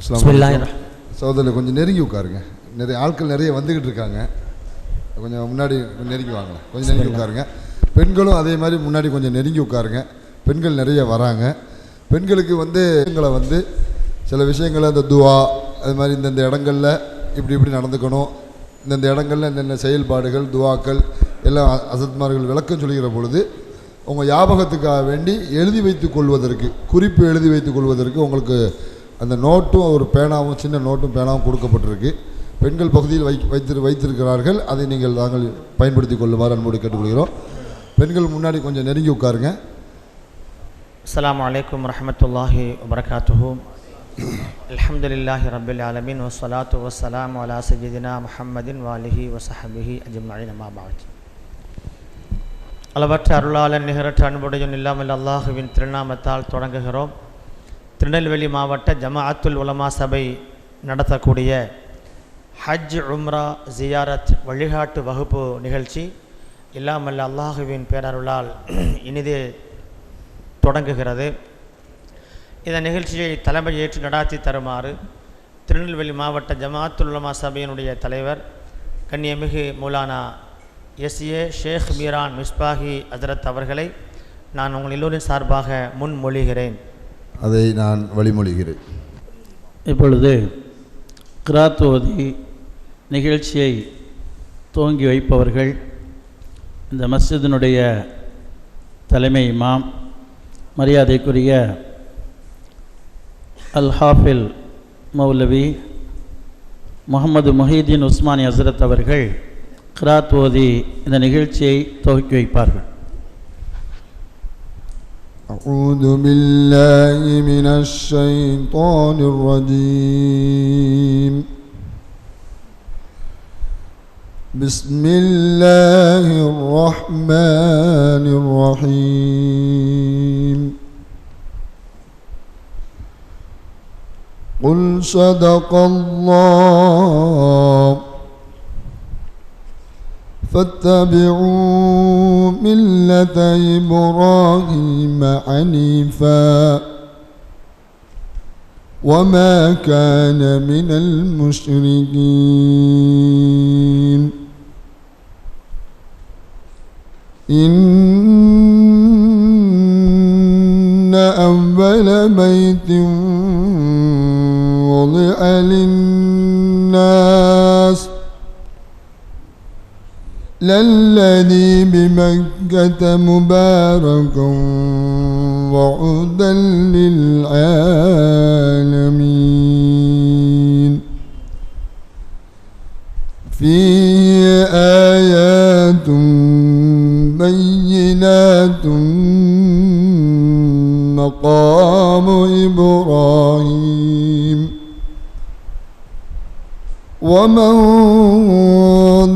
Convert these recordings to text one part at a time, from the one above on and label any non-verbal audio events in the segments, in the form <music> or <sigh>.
சகோதரர் கொஞ்சம் நெருங்கி உட்காருங்க. நிறைய ஆட்கள் நிறைய வந்துக்கிட்டு இருக்காங்க. கொஞ்சம் முன்னாடி நெருங்கி வாங்க. கொஞ்சம் நெருங்கி உட்காருங்க. பெண்களும் அதே மாதிரி முன்னாடி கொஞ்சம் நெருங்கி உட்காருங்க. பெண்கள் நிறைய வராங்க. பெண்களுக்கு வந்து எங்களை வந்து சில விஷயங்களை அந்த துவா அது மாதிரி இந்தந்த இடங்கள்ல இப்படி இப்படி நடந்துக்கணும். இந்தந்த இடங்கள்ல இந்தந்த செயல்பாடுகள் துவாக்கள் எல்லாம் அசத்மார்கள் விளக்கம் சொல்லுகிற பொழுது உங்கள் ஞாபகத்துக்காக வேண்டி எழுதி வைத்துக் கொள்வதற்கு குறிப்பு எழுதி வைத்துக் கொள்வதற்கு உங்களுக்கு அந்த நோட்டும் ஒரு பேனாவும் சின்ன நோட்டும் பேனாவும் கொடுக்கப்பட்டிருக்கு. பெண்கள் பகுதியில் வை வைத்து வைத்திருக்கிறார்கள். அதை நீங்கள் நாங்கள் பயன்படுத்தி கொள்ளுமாறு அன்போடு கேட்டுக்கொள்கிறோம். பெண்கள் முன்னாடி கொஞ்சம் நெருங்கி உட்காருங்க. அஸ்ஸலாமு வலைக்கம் வரமத்துல்லாஹி வபரகாத்துஹு. அலமதுல்லாஹி ரப்பில் ஆலமீன். வசலாத்து வசலாம் அலா சஜிதினா முஹம்மதின் வாலிஹி வசஹபிஹி அஜ்மஈன் அம்மா அளவற்ற அருளாளன் நிகரற்ற அன்புடையும் இல்லாமல் அல்லாஹுவின் திருநாமத்தால் தொடங்குகிறோம். திருநெல்வேலி மாவட்ட ஜமாஅத்துல் உலமா சபை நடத்தக்கூடிய ஹஜ் உம்ரா ஜியாரத் வழிகாட்டு வகுப்பு நிகழ்ச்சி இல்லாமல் அல்லாஹுவின் பேரருளால் <clears throat> இனிதே தொடங்குகிறது. இந்த நிகழ்ச்சியை தலைமை ஏற்று நடாத்தி தருமாறு திருநெல்வேலி மாவட்ட ஜமாஅத்துல் உலமா சபையினுடைய தலைவர் கண்ணியமிகு மௌலானா எஸ் ஏ ஷேக் மீரான் மிஸ்பாஹி அஜரத் அவர்களை நான் உங்கள் எல்லோரின் சார்பாக முன்மொழிகிறேன். அதை நான் வழிமொழிகிறேன். இப்பொழுது கிராத் ஓதி நிகழ்ச்சியை துவங்கி வைப்பவர்கள் இந்த மஸ்ஜிதினுடைய தலைமை இமாம் மரியாதைக்குரிய அல் ஹாஃபில் மௌலவி முகமது முஹீதீன் உஸ்மானி ஹசரத் அவர்கள் கிராத் ஓதி இந்த நிகழ்ச்சியை துவக்கி வைப்பார்கள். أعوذ بالله من الشيطان الرجيم. بسم الله الرحمن الرحيم. قل صدق الله فاتبعوا ملة إبراهيم حنيفا وما كان من المشركين إن أول بيت وضع للناس للذي بمكة مباركا وعدا للعالمين. فيه آيات بينات مقام إبراهيم. ومن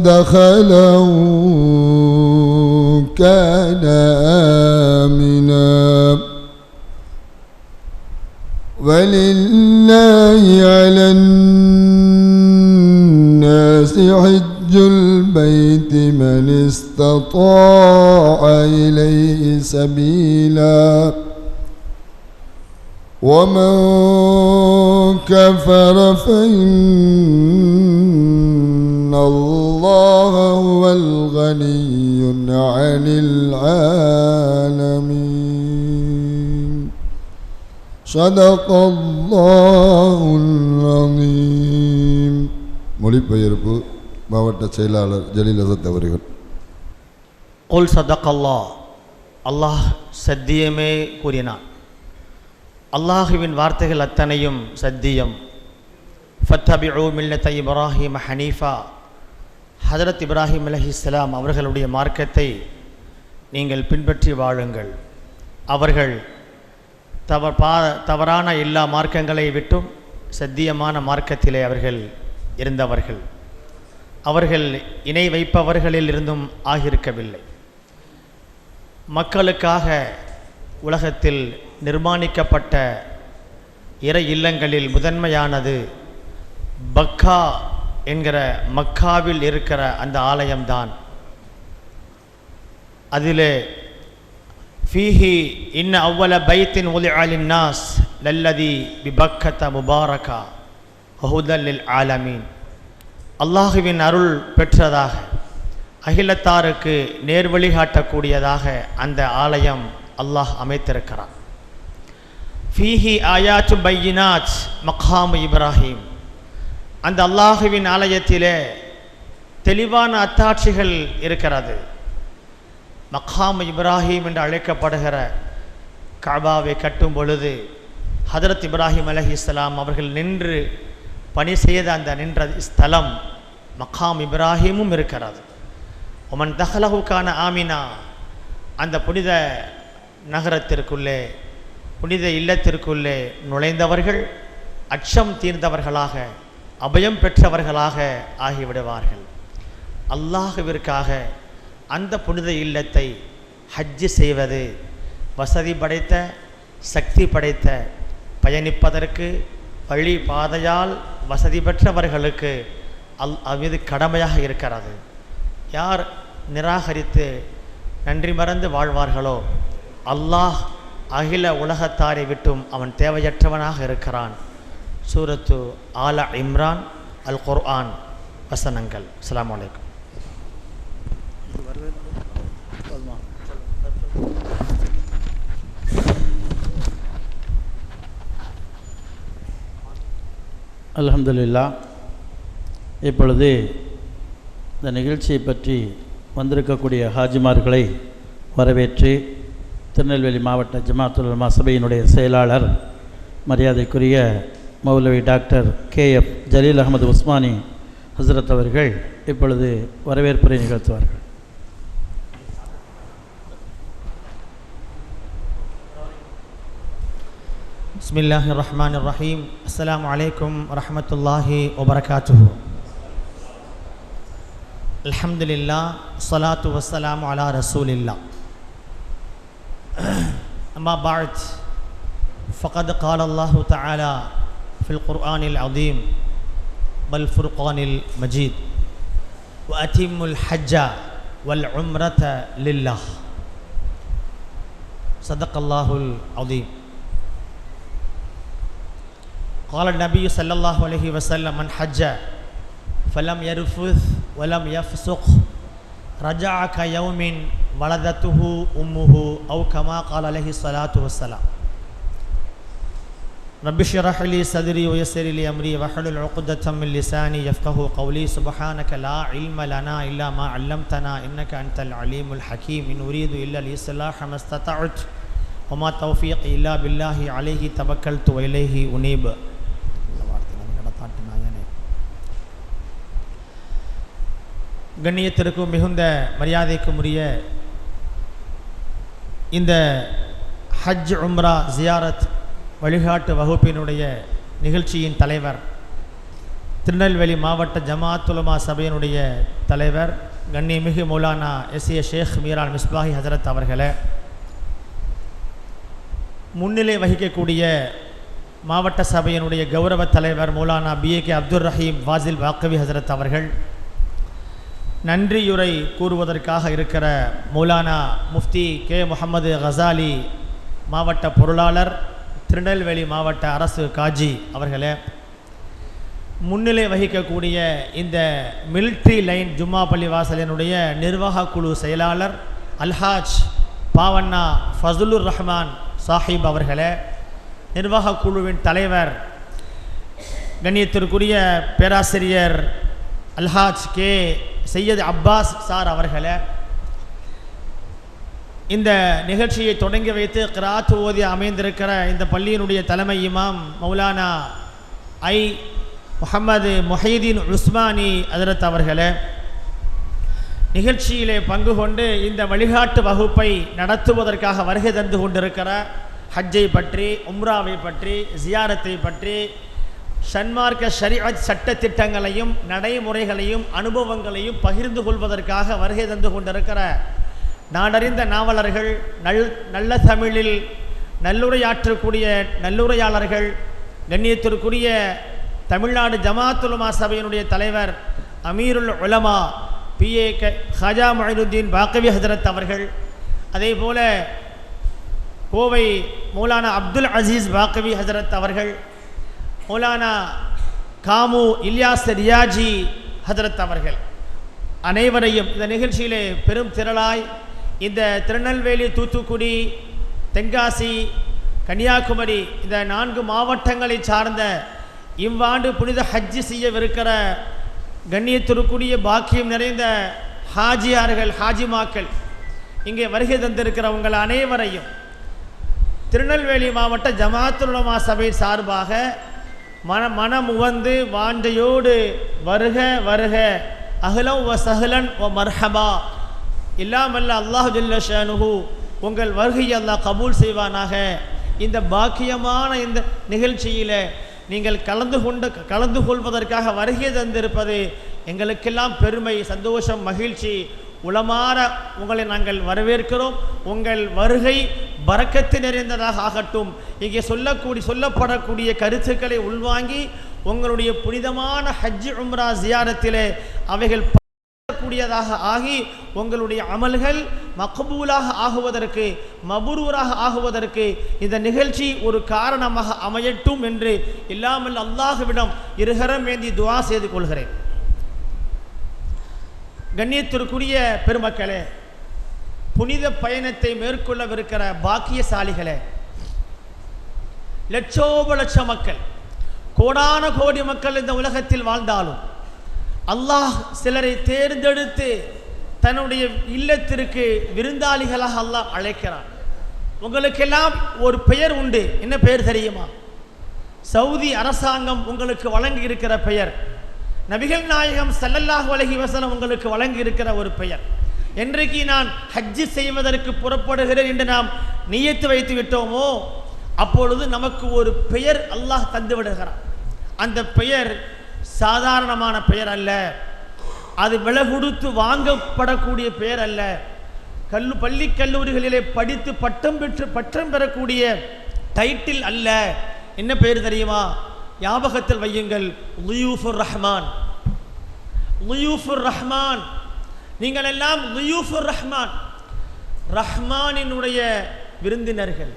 دخله كان آمنا. ولله على الناس حج البيت من استطاع إليه سبيلا. ومن كفر فإن هو الغني عن العالمين صدق الله العظيم மொழிபெயர்ப்பு மாவட்ட செயலாளர் ஜலீல் அசத் அவர்கள் உல் சதக்கல்லா அல்லாஹ் சத்தியமே கூறினான் அல்லாஹுவின் வார்த்தைகள் அத்தனையும் சத்தியம் ஃபத்தபிஉ மில்லத்த இப்ராஹிம் ஹனீஃபா ஹதரத் இப்ராஹிம் அலைஹிஸ்ஸலாம் அவர்களுடைய மார்க்கத்தை நீங்கள் பின்பற்றி வாழுங்கள். அவர்கள் தவ பா தவறான எல்லா மார்க்கங்களை விட்டும் சத்தியமான மார்க்கத்திலே அவர்கள் இருந்தவர்கள். அவர்கள் இணை வைப்பவர்களில் இருந்தும் ஆகியிருக்கவில்லை. மக்களுக்காக உலகத்தில் நிர்மாணிக்கப்பட்ட இறை இல்லங்களில் முதன்மையானது பக்கா என்கிற மக்காவில் இருக்கிற அந்த ஆலயம்தான். அதிலே ஃபீஹி இன்ன அவ்வள பைத்தின் ஒலி நாஸ் லல்லதி பிபக்கத்த முபாரகா ஹுதல்லில் ஆலமீன். அல்லாஹுவின் அருள் பெற்றதாக அகிலத்தாருக்கு நேர்வழிகாட்டக்கூடியதாக அந்த ஆலயம் அல்லாஹ் அமைத்திருக்கிறான். ஃபீஹி ஆயாச்சு பையினாச் மக்காமு இப்ராஹிம். அந்த அல்லாஹுவின் ஆலயத்திலே தெளிவான அத்தாட்சிகள் இருக்கிறது. மக்காம் இப்ராஹிம் என்று அழைக்கப்படுகிற காபாவை கட்டும் பொழுது ஹதரத் இப்ராஹிம் அலஹி இஸ்லாம் அவர்கள் நின்று பணி செய்த அந்த நின்ற ஸ்தலம் மக்காம் இப்ராஹிமும் இருக்கிறது. ஒமன் தஹலஹுக்கான ஆமினா அந்த புனித நகரத்திற்குள்ளே புனித இல்லத்திற்குள்ளே நுழைந்தவர்கள் அச்சம் தீர்ந்தவர்களாக அபயம் பெற்றவர்களாக ஆகிவிடுவார்கள். அல்லாஹுவிற்காக அந்த புனித இல்லத்தை ஹஜ்ஜு செய்வது வசதி படைத்த சக்தி படைத்த பயணிப்பதற்கு வழி பாதையால் வசதி பெற்றவர்களுக்கு அல் அது கடமையாக இருக்கிறது. யார் நிராகரித்து நன்றி மறந்து வாழ்வார்களோ அல்லாஹ் அகில உலகத்தாரை விட்டும் அவன் தேவையற்றவனாக இருக்கிறான். சூரத்து ஆலா இம்ரான் அல் குர்ஆன் வசனங்கள். அஸ்லாம் வலைக்கம் அலமதுல்லா இப்பொழுது இந்த நிகழ்ச்சியை பற்றி வந்திருக்கக்கூடிய ஹாஜிமார்களை வரவேற்று திருநெல்வேலி மாவட்ட ஜமாத்துல் சபையினுடைய செயலாளர் மரியாதைக்குரிய மௌலவி doctor K F Jaleel Ahmed Usmani ஹசரத் அவர்கள் இப்பொழுது வரவேற்புரை நிகழ்த்துவார்கள் بسم الله الرحمن الرحيم السلام عليكم ورحمة الله وبركاته الحمد لله الصلاة والسلام على رسول الله أما بعد فقد قال الله تعالى في القرآن العظيم والفرقان المجيد. وأتم الحج والعمرة لله. صدق الله العظيم. قال النبي صلى الله عليه وسلم من حج فلم يرفث ولم يفسق رجع كيوم ولدته أمه أو كما قال عليه الصلاة والسلام. رب اشرح لي صدري ويسر لي أمري واحلل عقدة من لساني يفقه قولي سبحانك لا علم لنا إلا ما علمتنا إنك أنت العليم الحكيم إن أريد إلا الإصلاح ما استطعت وما توفيقي إلا بالله عليه توكلت وإليه أنيب கண்ணியத்திற்கும் மிகுந்த மரியாதைக்கும் உரிய இந்த ஹஜ் உம்ரா ஜியாரத் வழிகாட்டு வகுப்பினுடைய நிகழ்ச்சியின் தலைவர் திருநெல்வேலி மாவட்ட ஜமாத்துலமா சபையினுடைய தலைவர் கண்ணிமிகு மௌலானா எஸ் ஏ ஷேக் மீரான் மிஸ்பாஹி ஹசரத் அவர்களே. முன்னிலை வகிக்கக்கூடிய மாவட்ட சபையினுடைய கௌரவ தலைவர் Maulana P A K Abdul Rahim வாசில் வாக்கவி ஹசரத் அவர்கள். நன்றியுரை கூறுவதற்காக இருக்கிற மௌலானா முஃப்தி கே முகமது ஹசாலி மாவட்ட பொருளாளர் திருநெல்வேலி மாவட்ட அரசு காஜி அவர்களே முன்னிலை வகிக்கக்கூடிய இந்த மிலிட்ரி லைன் ஜும்மா பள்ளி வாசலினுடைய நிர்வாக குழு செயலாளர் அல்ஹாஜ் பாவண்ணா ஃபசுலுர் ரஹ்மான் சாஹிப் அவர்களே நிர்வாக குழுவின் தலைவர் கண்ணியத்திற்குரிய பேராசிரியர் அல்ஹாஜ் கே. சையது அப்பாஸ் சார் அவர்களே இந்த நிகழ்ச்சியை தொடங்கி வைத்து கிராத் ஓதி அமைந்திருக்கிற இந்த பள்ளியினுடைய தலைமை இமாம் மௌலானா ஐ முகமது மொஹீதீன் உஸ்மானி அதிரத் அவர்களே நிகழ்ச்சியிலே பங்கு கொண்டு இந்த வழிகாட்டு வகுப்பை நடத்துவதற்காக வருகை தந்து கொண்டிருக்கிற ஹஜ்ஜை பற்றி உம்ராவை பற்றி ஜியாரத்தை பற்றி சன்மார்க்க ஷரிஅத் சட்ட திட்டங்களையும் நடைமுறைகளையும் அனுபவங்களையும் பகிர்ந்து கொள்வதற்காக வருகை தந்து கொண்டிருக்கிற நாடறிந்த நாவலர்கள் நல் நல்ல தமிழில் நல்லுரையாற்றக்கூடிய நல்லுரையாளர்கள் கண்ணியத்திற்குரிய தமிழ்நாடு ஜமாத்துலுமா சபையினுடைய தலைவர் அமீருல் உலமா பி. ஏ. க ஹஜா மொஹினுத்தீன் பாக்கவி ஹசரத் அவர்கள் அதே போல கோவை மௌலானா அப்துல் அசீஸ் பாக்கவி ஹசரத் அவர்கள் மௌலானா காமு இல்யாஸ் ரியாஜி ஹசரத் அவர்கள். அனைவரையும் இந்த நிகழ்ச்சியிலே பெரும் திரளாய் இந்த திருநெல்வேலி தூத்துக்குடி தென்காசி கன்னியாகுமரி இந்த நான்கு மாவட்டங்களை சார்ந்த இவ்வாண்டு புனித ஹஜ்ஜி செய்யவிருக்கிற கண்ணியத்திற்குரிய பாக்கியம் நிறைந்த ஹாஜியார்கள் ஹாஜிமாக்கள் இங்கே வருகை தந்திருக்கிறவங்கள் அனைவரையும் திருநெல்வேலி மாவட்ட ஜமாத்துலமா சபை சார்பாக மன மனம் உவந்து வாஞ்சையோடு வருக வருக. அகலம் வ சஹ்லன் ஒ மர்ஹபா. இல்லாமல்ல அல்லாஹ் அல்லாஹு ஜல்லஷானுஹு உங்கள் வருகையை அல்லாஹ் கபூல் செய்வானாக. இந்த பாக்கியமான இந்த நிகழ்ச்சியில் நீங்கள் கலந்து கொண்டு கலந்து கொள்வதற்காக வருகை தந்திருப்பது எங்களுக்கெல்லாம் பெருமை சந்தோஷம் மகிழ்ச்சி. உளமாற உங்களை நாங்கள் வரவேற்கிறோம். உங்கள் வருகை பறக்கத்து நிறைந்ததாக ஆகட்டும். இங்கே சொல்லக்கூடிய சொல்லப்படக்கூடிய கருத்துக்களை உள்வாங்கி உங்களுடைய புனிதமான ஹஜ் உம்ரா ஜியாரத்திலே அவைகள் கூடியதாக ஆகி உங்களுடைய அமல்கள் மக்பூலாக ஆகுவதற்கு மபுரூராக ஆகுவதற்கு இந்த நிகழ்ச்சி ஒரு காரணமாக அமையட்டும் என்று இல்லாமல் அல்லாஹ்விடம் இருகரம் ஏந்தி துவா செய்து கொள்கிறேன். கண்ணியத்திற்குரிய பெருமக்களே புனித பயணத்தை மேற்கொள்ளவிருக்கிற பாக்கியசாலிகளே லட்சோப லட்ச மக்கள் கோடான கோடி மக்கள் இந்த உலகத்தில் வாழ்ந்தாலும் அல்லாஹ் சிலரை தேர்ந்தெடுத்து தன்னுடைய இல்லத்திற்கு விருந்தாளிகளாக அல்லாஹ் அழைக்கிறான். உங்களுக்கெல்லாம் ஒரு பெயர் உண்டு. என்ன பெயர் தெரியுமா? சவுதி அரசாங்கம் உங்களுக்கு வழங்கி இருக்கிற பெயர். நபிகள் நாயகம் சல்லல்லாஹ் அலைஹி வசனம் உங்களுக்கு வழங்கி இருக்கிற ஒரு பெயர். என்றைக்கு நான் ஹஜ்ஜி செய்வதற்கு புறப்படுகிறேன் என்று நாம் நியத்து வைத்து விட்டோமோ? அப்பொழுது நமக்கு ஒரு பெயர் அல்லாஹ் தந்து விடுகிறான் அந்த பெயர் சாதாரணமான பெயர் அல்ல. அது விலை கொடுத்து வாங்கப்படக்கூடிய பெயர் அல்ல. கல்லு பள்ளி கல்லூரிகளிலே படித்து பட்டம் பெற்று பட்டம் பெறக்கூடிய டைட்டில் அல்ல. என்ன பெயர் தெரியுமா? ஞாபகத்தில் வையுங்கள். லுயூஃபுர் ரஹ்மான். லுயூஃபுர் ரஹ்மான். நீங்கள் எல்லாம் லுயூஃபுர் ரஹ்மான். ரஹ்மானினுடைய விருந்தினர்கள்.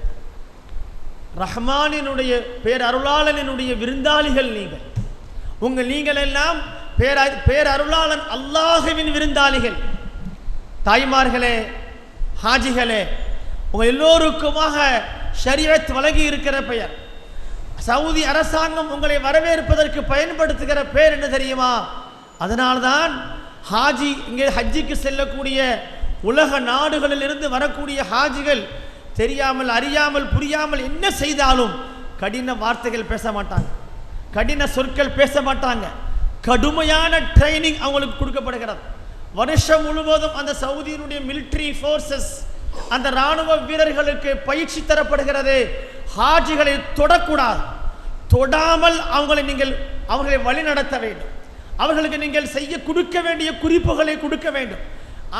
ரஹ்மானினுடைய பேரருளாளனினுடைய விருந்தாளிகள் நீங்கள். உங்கள் நீங்கள் எல்லாம் பேர பேரருளாளன் அல்லாஹுவின் விருந்தாளிகள். தாய்மார்களே ஹாஜிகளே உங்கள் எல்லோருக்குமாக ஷரியத் வழங்கி இருக்கிற பெயர். சவுதி அரசாங்கம் உங்களை வரவேற்பதற்கு பயன்படுத்துகிற பெயர் என்ன தெரியுமா? அதனால்தான் ஹாஜி இங்கே ஹஜ்ஜிக்கு செல்லக்கூடிய உலக நாடுகளிலிருந்து வரக்கூடிய ஹாஜிகள் தெரியாமல் அறியாமல் புரியாமல் என்ன செய்தாலும் கடின வார்த்தைகள் பேச மாட்டாங்க. கடின சொற்கள் பேச மாட்டாங்க. கடுமையான ட்ரைனிங் அவங்களுக்கு கொடுக்கப்படுகிறது. வருஷம் முழுவதும் அந்த சவுதியினுடைய மிலிட்ரி ஃபோர்ஸஸ் அந்த ராணுவ வீரர்களுக்கு பயிற்சி தரப்படுகிறது. ஹாஜிகளை தொடக்கூடாது. தொடாமல் அவங்களை நீங்கள் அவர்களை வழிநடத்த வேண்டும். அவர்களுக்கு நீங்கள் செய்ய கொடுக்க வேண்டிய குறிப்புகளை கொடுக்க வேண்டும்.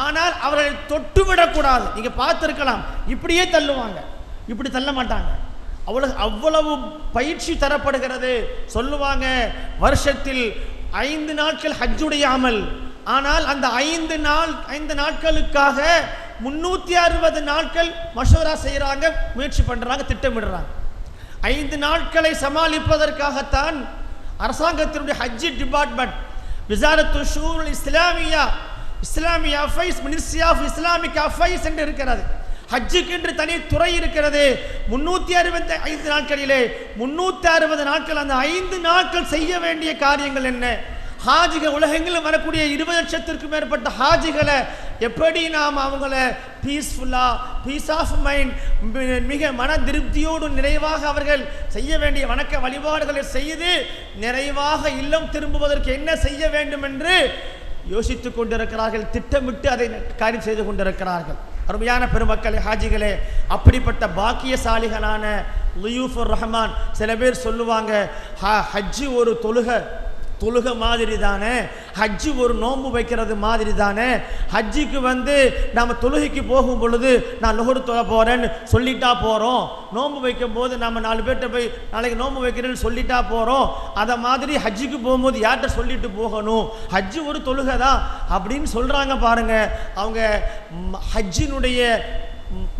ஆனால் அவர்களை தொட்டுவிடக்கூடாது. நீங்கள் பார்த்துருக்கலாம். இப்படியே தள்ளுவாங்க. இப்படி தள்ள மாட்டாங்க. அவ்வளவு அவ்வளவு பயிற்சி தரப்படுகிறது. சொல்லுவாங்க வருஷத்தில் ஐந்து நாட்கள் ஹஜ்ஜுடைய அமல் ஆனால் அந்த ஐந்து நாள் ஐந்து நாட்களுக்காக முன்னூற்றி அறுபது நாட்கள் மஷூரா செய்கிறாங்க முயற்சி பண்ணுறாங்க திட்டமிடுறாங்க. ஐந்து நாட்களை சமாளிப்பதற்காகத்தான் அரசாங்கத்தினுடைய ஹஜ்ஜி டிபார்ட்மெண்ட் விசாரத்து ஷூல் இஸ்லாமியா இஸ்லாமிய affairs ministry of Islamic affairs என்று இருக்கிறது. ஹஜ்ஜுக்கு என்று தனி துறை இருக்கிறது. முன்னூற்றி அறுபத்தி ஐந்து நாட்களிலே முன்னூற்றி அறுபது நாட்கள் அந்த ஐந்து நாட்கள் செய்ய வேண்டிய காரியங்கள் என்ன? ஹாஜிகள் உலகெங்கிலும் வரக்கூடிய இருபது லட்சத்திற்கும் மேற்பட்ட ஹாஜிகளை எப்படி நாம் அவங்கள பீஸ்ஃபுல்லாக பீஸ் ஆஃப் மைண்ட் மிக மன திருப்தியோடு நிறைவாக அவர்கள் செய்ய வேண்டிய வணக்க வழிபாடுகளை செய்து நிறைவாக இல்லம் திரும்புவதற்கு என்ன செய்ய வேண்டும் என்று யோசித்துக் கொண்டிருக்கிறார்கள் திட்டமிட்டு அதை காரியம் செய்து கொண்டிருக்கிறார்கள். அருமையான பெருமக்களே ஹாஜிகளே அப்படிப்பட்ட பாக்கியசாலிகளான லுயூஃபுர் ரஹ்மான் சில பேர் சொல்லுவாங்க "ஹ- ஹஜ்ஜு ஒரு தொழுகை. தொழுகை மாதிரி தானே? ஹஜ்ஜு ஒரு நோன்பு வைக்கிறது மாதிரி தானே? ஹஜ்ஜுக்கு வந்து நம்ம தொழுகைக்கு போகும் பொழுது நான் நுகர் தொழ போகிறேன்னு சொல்லிட்டா போகிறோம் நோன்பு வைக்கும் போது நம்ம நாலு பேர்கிட்ட போய் நாளைக்கு நோன்பு வைக்கிறேன்னு சொல்லிட்டா போகிறோம் அதை மாதிரி ஹஜ்ஜுக்கு போகும்போது யார்கிட்ட சொல்லிட்டு போகணும்? ஹஜ்ஜு ஒரு தொழுகை தான். அப்படின்னு சொல்கிறாங்க பாருங்க. அவங்க ஹஜ்ஜினுடைய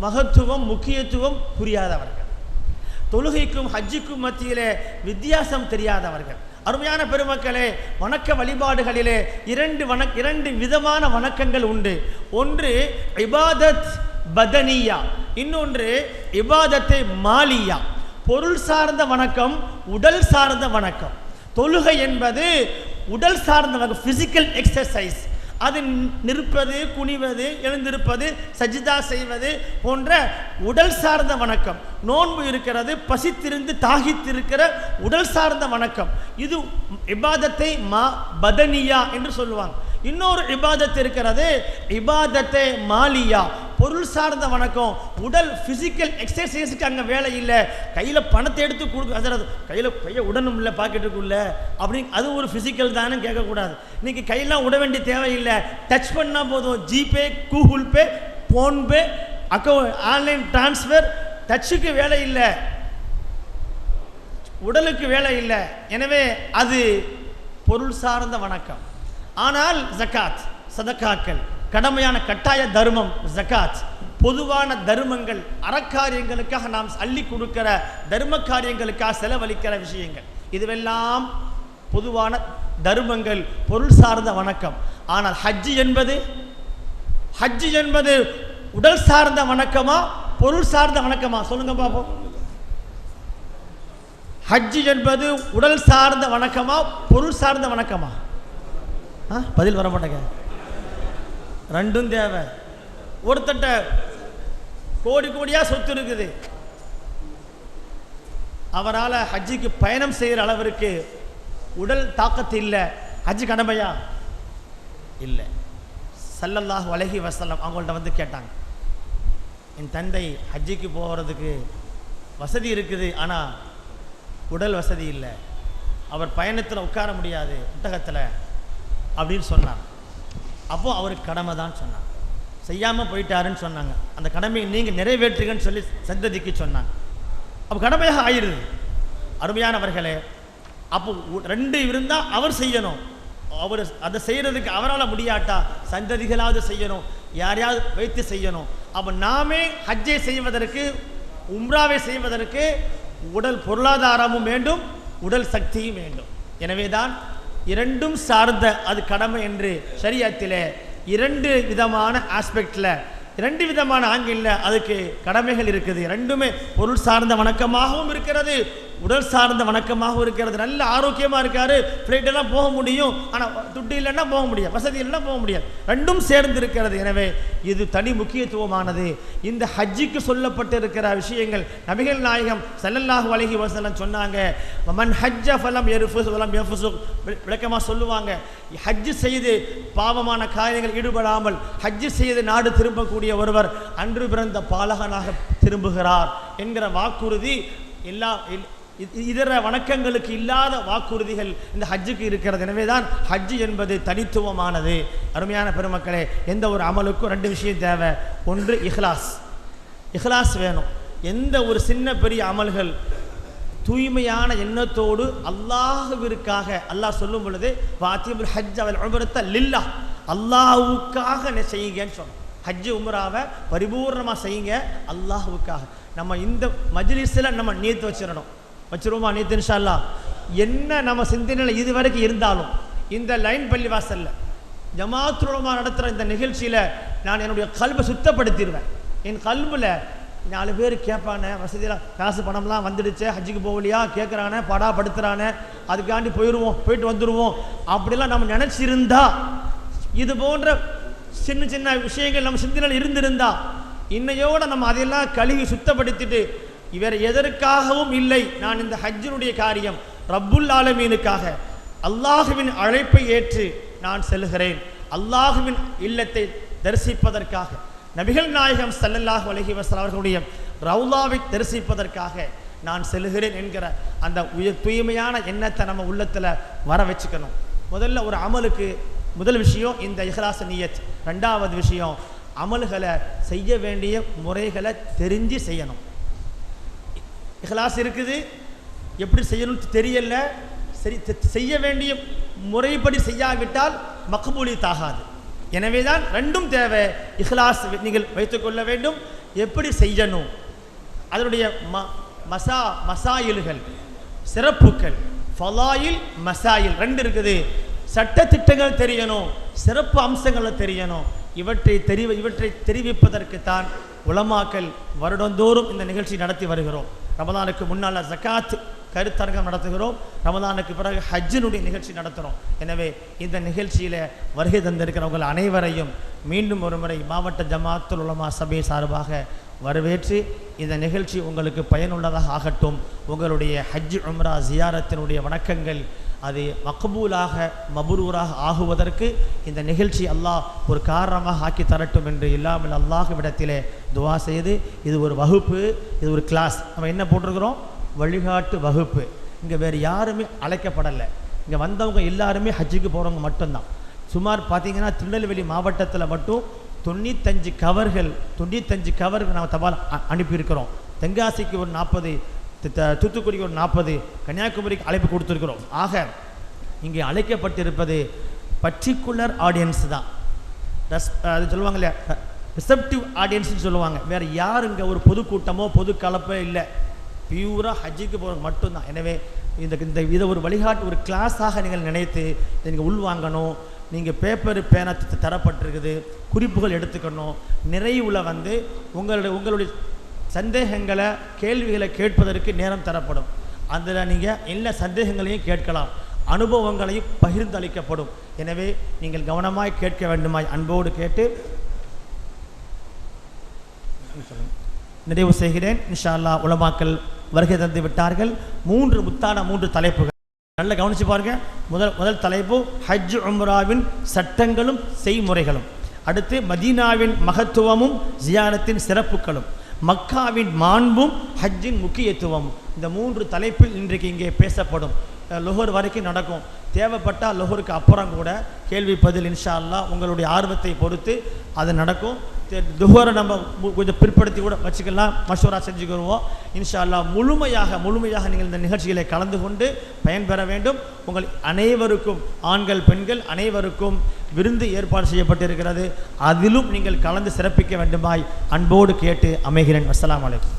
மகத்துவம் முக்கியத்துவம் புரியாதவர்கள். தொழுகைக்கும் ஹஜ்ஜுக்கும் மத்தியிலே வித்தியாசம் தெரியாதவர்கள். அருமையான பெருமக்களே வணக்க வழிபாடுகளிலே இரண்டு வணக் இரண்டு விதமான வணக்கங்கள் உண்டு. ஒன்று இபாதத் பதனியா. இன்னொன்று இபாதத்தை மாலியா. பொருள் சார்ந்த வணக்கம் உடல் சார்ந்த வணக்கம். தொழுகை என்பது உடல் சார்ந்த வணக்கம் ஃபிசிக்கல் எக்ஸசைஸ் அது நிற்பது குனிவது எழுந்திருப்பது சஜிதா செய்வது போன்ற உடல் சார்ந்த வணக்கம். நோன்பு இருக்கிறது பசித்திருந்து தாகித்திருக்கிற உடல் சார்ந்த வணக்கம். இது இபாதத்தை மா பதனியா என்று சொல்லுவாங்க. இன்னொரு இபாதத் இருக்கிறது இபாதத்தை மாலியா. பொருள் சார்ந்த வணக்கம். உடல் ஃபிசிக்கல் எக்ஸசைஸுக்கு அங்கே வேலை இல்லை. கையில் பணத்தை எடுத்து கொடுக்க அதாவது கையில் கையை உடனும் இல்லை பாக்கெட்டுக்குள்ள அப்படின்னு அது ஒரு ஃபிசிக்கல் தானே கேட்கக்கூடாது. இன்னைக்கு கையெல்லாம் உட வேண்டிய தேவையில்லை. டச் பண்ணால் போதும். GPay Google Pay PhonePe account online transfer டச்சுக்கு வேலை இல்லை. உடலுக்கு வேலை இல்லை. எனவே அது பொருள் சார்ந்த வணக்கம். ஆனால் ஜக்காத் சதக்காக்கள். கடமையான கட்டாய தர்மம் ஜக்காத் பொதுவான தர்மங்கள் அறக்காரியங்களுக்காக நாம் அள்ளி கொடுக்கிற தர்ம காரியங்களுக்காக செலவழிக்கிற விஷயங்கள். இதுவெல்லாம் பொதுவான தர்மங்கள் பொருள் சார்ந்த வணக்கம். ஆனால் ஹஜ்ஜு என்பது ஹஜ்ஜு என்பது உடல் சார்ந்த வணக்கமா பொருள் சார்ந்த வணக்கமா? சொல்லுங்க பாப்போம். ஹஜ்ஜு என்பது உடல் சார்ந்த வணக்கமா பொருள் சார்ந்த வணக்கமா? பதில் வர மாட்டேங்க ரெண்டும் தேவை. ஒருத்தட்ட கோடி கோடியா சொத்து இருக்குது. அவரால் ஹஜ்ஜிக்கு பயணம் செய்கிற அளவிற்கு உடல் தாக்கத்து இல்லை. ஹஜ்ஜு கடமையா? இல்லை. சல்லல்லாஹ் வலகி வஸல்லம் அவங்கள்ட்ட வந்து கேட்டாங்க. என் தந்தை ஹஜ்ஜிக்கு போகிறதுக்கு வசதி இருக்குது ஆனால் உடல் வசதி இல்லை. அவர் பயணத்தில் உட்கார முடியாது புத்தகத்தில் அப்படின்னு சொன்னார். அப்போ அவருக்கு கடமை தான் சொன்னாங்க. செய்யாமல் போயிட்டாருன்னு சொன்னாங்க. அந்த கடமையை நீங்கள் நிறைவேற்றுங்கன்னு சொல்லி சந்ததிக்கு சொன்னாங்க. அப்போ கடமையாக ஆயிடுது. அருமையானவர்களே அப்போ ரெண்டு இருந்தால் அவர் செய்யணும். அவர் அதை செய்கிறதுக்கு அவரால் முடியாட்டா? சந்ததிகளாவது செய்யணும். யாரையாவது வைத்து செய்யணும். அப்போ நாமே ஹஜ்ஜை செய்வதற்கு உம்ராவை செய்வதற்கு உடல் பொருளாதாரமும் வேண்டும் உடல் சக்தியும் வேண்டும். எனவே தான் இரண்டும் சார்ந்த அது கடமை என்று ஷரியத்திலே இரண்டு விதமான ஆஸ்பெக்டில் இரண்டு விதமான ஆங்கிளில் அதுக்கு கடமைகள் இருக்குது. ரெண்டுமே பொருள் சார்ந்த வணக்கமாகவும் இருக்கிறது உடல் சார்ந்த வணக்கமாகவும் இருக்கிறது. நல்ல ஆரோக்கியமாக இருக்காரு. ஃப்ளைட்டெல்லாம் போக முடியும். ஆனால் துட்டு இல்லைன்னா போக முடியாது. வசதி இல்லைன்னா போக முடியாது. ரெண்டும் சேர்ந்து இருக்கிறது. எனவே இது தனி முக்கியத்துவமானது. இந்த ஹஜ்ஜிக்கு சொல்லப்பட்டிருக்கிற விஷயங்கள் நபிகள் நாயகம் சல்லல்லாஹு அலஹி வசலம் சொன்னாங்க. மன் ஹஜ்ஜ ஃபலம் எருஃபுஸ் வலம் எஃபுசு விளக்கமாக சொல்லுவாங்க. ஹஜ்ஜு செய்து பாவமான காரியங்கள் ஈடுபடாமல் ஹஜ்ஜு செய்து நாடு திரும்பக்கூடிய ஒருவர் அன்று பிறந்த பாலகனாக திரும்புகிறார் என்கிற வாக்குறுதி எல்லா இதர வணக்கங்களுக்கு இல்லாத வாக்குறுதிகள் இந்த ஹஜ்ஜுக்கு இருக்கிறது. எனவே தான் ஹஜ்ஜு என்பது தனித்துவமானது. அருமையான பெருமக்களே எந்த ஒரு அமலுக்கும் ரெண்டு விஷயம் தேவை. ஒன்று இஹ்லாஸ். இஹ்லாஸ் வேணும். எந்த ஒரு சின்ன பெரிய அமல்கள் தூய்மையான எண்ணத்தோடு அல்லாஹுவிற்காக அல்லாஹ் சொல்லும் பொழுது வாத்தியபுல் ஹஜ் அவள் உமரத்த லில்லா. அல்லாஹுக்காக செய்யுங்கன்னு சொன்னோம். ஹஜ்ஜு உமராவை பரிபூர்ணமாக செய்யுங்க அல்லாஹுக்காக நம்ம இந்த மஜ்லிஸில் நம்ம நீத்து வச்சிடணும். வச்சிருவோமா நீத்து இன்ஷா என்ன நம்ம சிந்தனையில் இது வரைக்கும் இருந்தாலும் இந்த லைன் பள்ளி வாசலில் ஜமாத்துலமா நடத்துகிற இந்த நிகழ்ச்சியில் நான் என்னுடைய கல்வை சுத்தப்படுத்திடுவேன். என் கல்வில் நாலு பேர் கேட்பானே வசதியெல்லாம் காசு பணம்லாம் வந்துடுச்சு ஹஜ்ஜுக்கு போகலையா? கேட்குறானே படா படுத்துறானே அதுக்காண்டி போயிடுவோம் போயிட்டு வந்துடுவோம். அப்படிலாம் நம்ம நினச்சிருந்தா இது போன்ற சின்ன சின்ன விஷயங்கள் நம்ம சிந்தனையில் இருந்திருந்தா இன்னையோட நம்ம அதையெல்லாம் கழுவி சுத்தப்படுத்திட்டு இவர் எதற்காகவும் இல்லை. நான் இந்த ஹஜ்ஜினுடைய காரியம். ரப்புல் ஆலமீனுக்காக. அல்லாஹுவின் அழைப்பை ஏற்று நான் செல்கிறேன் அல்லாஹுவின் இல்லத்தை தரிசிப்பதற்காக. நபிகள் நாயகம் சல்லல்லாஹ் அலைஹி வஸல்லம் அவர்களுடைய ரவுலாவை தரிசிப்பதற்காக நான் செல்கிறேன் என்கிற அந்த உயர் தூய்மையான எண்ணத்தை நம்ம உள்ளத்தில் வர வச்சுக்கணும். முதல்ல ஒரு அமலுக்கு முதல் விஷயம் இந்த இஹ்லாச நீயத். ரெண்டாவது விஷயம் அமல்களை செய்ய வேண்டிய முறைகளை தெரிஞ்சு செய்யணும். இஹ்லாஸ் இருக்குது. எப்படி செய்யணும்னு தெரியல. சரி செய்ய வேண்டிய முறைப்படி செய்யாவிட்டால் மக்பூலித் தாகாது எனவே தான் ரெண்டும் தேவை. இஹ்லாஸ் நீங்கள் வைத்துக்கொள்ள வேண்டும். எப்படி செய்யணும்? அதனுடைய ம மசா மசாயில்கள் சிறப்புகள் ஃபலாயில் மசாயில் ரெண்டு இருக்குது. சட்ட திட்டங்கள் தெரியணும் சிறப்பு அம்சங்களை தெரியணும். இவற்றை தெரிவி இவற்றை தெரிவிப்பதற்கு தான் உளமாக்கல் வருடந்தோறும் இந்த நிகழ்ச்சி நடத்தி வருகிறோம். ரமதானுக்கு முன்னால் ஜகாத் கருத்தரங்கம் நடத்துகிறோம். ரமதானுக்கு பிறகு ஹஜ்ஜினுடைய நிகழ்ச்சி நடத்துகிறோம் எனவே இந்த நிகழ்ச்சியில் வருகை தந்திருக்கிறவங்கள் அனைவரையும் மீண்டும் ஒருமுறை மாவட்ட ஜமாத்துல் உலமா சபை சார்பாக வரவேற்று இந்த நிகழ்ச்சி உங்களுக்கு பயனுள்ளதாக ஆகட்டும். உங்களுடைய ஹஜ் உம்ரா ஜியாரத்தினுடைய வணக்கங்கள் அது மக்பூலாக மபுரூராக ஆகுவதற்கு இந்த நிகழ்ச்சி அல்லாஹ் ஒரு காரணமாக ஆக்கி தரட்டும் என்று இல்லாமல் அல்லாஹ்விடத்திலே துவா செய்து இது ஒரு வகுப்பு இது ஒரு கிளாஸ் நம்ம என்ன போட்டிருக்கிறோம்? வழிகாட்டு வகுப்பு. இங்கே வேறு யாருமே அழைக்கப்படலை. இங்கே வந்தவங்க எல்லாருமே ஹஜ்ஜுக்கு போகிறவங்க மட்டும்தான். சுமார் பார்த்தீங்கன்னா திருநெல்வேலி மாவட்டத்தில் மட்டும் தொண்ணூத்தஞ்சு கவர்கள் தொண்ணூத்தஞ்சு கவர்கள் நம்ம தபால் அனுப்பியிருக்கிறோம். தென்காசிக்கு ஒரு நாற்பது தூத்துக்குடிக்கு ஒரு நாற்பது கன்னியாகுமரிக்கு அழைப்பு கொடுத்துருக்கிறோம். ஆக இங்கே அழைக்கப்பட்டிருப்பது பர்டிகுலர் ஆடியன்ஸ் தான். ரெஸ் அது சொல்லுவாங்க இல்லையா ரிசப்டிவ் ஆடியன்ஸ்னு சொல்லுவாங்க. வேறு யார் இங்கே ஒரு பொதுக்கூட்டமோ பொது கலப்போ இல்லை. பியூராக ஹஜ்ஜுக்கு போகிறது மட்டும்தான். எனவே இந்த இந்த இதை ஒரு வழிகாட்டு ஒரு கிளாஸாக நீங்கள் நினைத்து இதை நீங்கள் உள்வாங்கணும் நீங்கள் பேப்பர் பேனா தரப்பட்டிருக்குது. குறிப்புகள் எடுத்துக்கணும். நிறைவுல வந்து உங்களுடைய உங்களுடைய சந்தேகங்களை கேள்விகளை கேட்பதற்கு நேரம் தரப்படும். அதில் நீங்கள் எல்லா சந்தேகங்களையும் கேட்கலாம். அனுபவங்களையும் பகிர்ந்தளிக்கப்படும். எனவே நீங்கள் கவனமாய் கேட்க வேண்டுமாய் அன்போடு கேட்டு நிறைவு செய்கிறேன். இன்ஷா அல்லாஹ் உலமாக்கள் வருகை தந்து விட்டார்கள். மூன்று முத்தான மூன்று தலைப்புகள். நல்லா கவனிச்சு பாருங்க. முதல் முதல் தலைப்பு ஹஜ் உம்ராவின் சட்டங்களும் செய்முறைகளும். அடுத்து மதீனாவின் மகத்துவமும் ஜியானத்தின் சிறப்புகளும். மக்காவின் மாண்பும் ஹஜ்ஜின் முக்கியத்துவம். இந்த மூன்று தலைப்பில் இன்றைக்கு இங்கே பேசப்படும். லொஹர் வரைக்கும் நடக்கும். தேவைப்பட்டால் லொஹருக்கு அப்புறம் கூட கேள்வி பதில் இன்ஷா அல்லாஹ் உங்களுடைய ஆர்வத்தை பொறுத்து அது நடக்கும். துஹரை நம்ம கொஞ்சம் பிற்படுத்தி கூட வச்சுக்கலாம். மஷூரா செஞ்சுக்கிடுவோம் இன்ஷா அல்லாஹ் முழுமையாக முழுமையாக நீங்கள் இந்த நிகழ்ச்சிகளை கலந்து கொண்டு பயன்பெற வேண்டும். உங்கள் அனைவருக்கும் ஆண்கள் பெண்கள் அனைவருக்கும் விருந்து ஏற்பாடு செய்யப்பட்டிருக்கிறது. அதிலும் நீங்கள் கலந்து சிறப்பிக்க வேண்டுமாய் அன்போடு கேட்டு அமைகிறேன். அஸ்லாம் வலைக்கம்